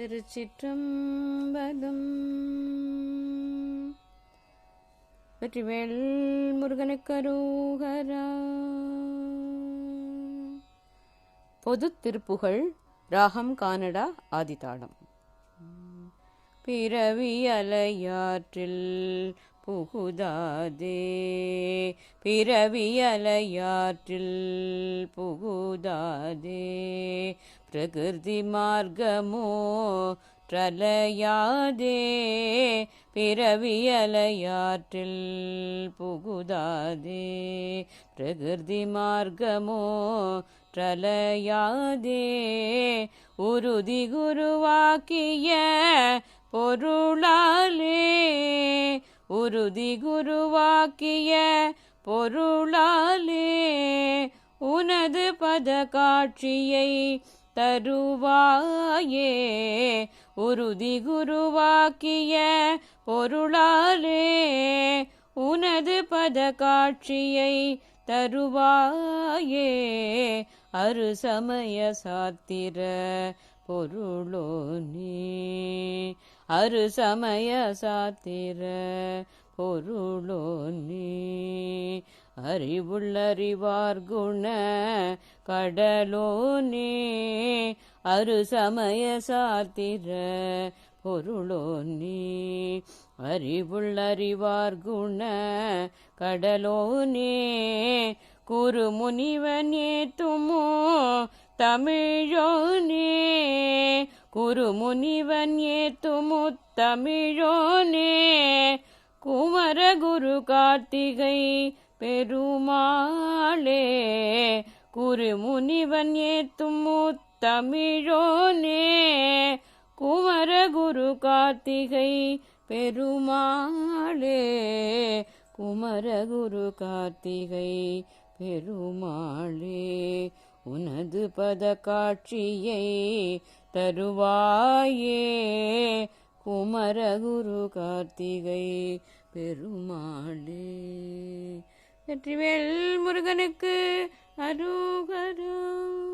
திருச்சிற்றம்பலம். வெற்றிவேல் முருகனுக்கரோகரா. பொது திருப்புகழ் ராகம் கானடா ஆதிதாளம். பிறவி அலையாற்றில் புகுதாதே. பிறவியலையாற்றில் புகுதாதே. பிரகிருதி மார்க்கமோ ட்ரலையாதே பிறவியலையாற்றில் புகுதாதே. பிரகிருதி மார்க்கமோ ட்ரலையாதே உறுதி குருவாக்கிய பொருளாலே. உறுதி குருவாக்கிய பொருளாலே உனது பத காட்சியை தருவாயே. உறுதி குருவாக்கிய பொருளாலே உனது பத காட்சியை தருவாயே. அரு சமய சாத்திர பொருளோ நீ அரு சமய சாத்திர பொருளோ நீ அறிவுள்ளறிவார் குண கடலோ நீ அரு சமய சாத்திர பொருளோ நீ அறிவுள்ளறிவார் குண கடலோ நீ குரு முனிவனே துமோ தமிழோ நீ குருமுனிவன் ஏத்துமுத்தமிழோனே. குமர குரு கார்த்திகை பெருமாளே. குருமுனிவன் ஏத்துமுத்தமிழோனே. ஏத்துமு குமர குரு கார்த்திகை பெருமாளே. குமர குரு கார்த்திகை பெருமாளே. உனது பத காட்சியை தருவாயே. குமரகுரு கார்த்திகை பெருமாளே. வெற்றிவேல் முருகனுக்கு அருகரம்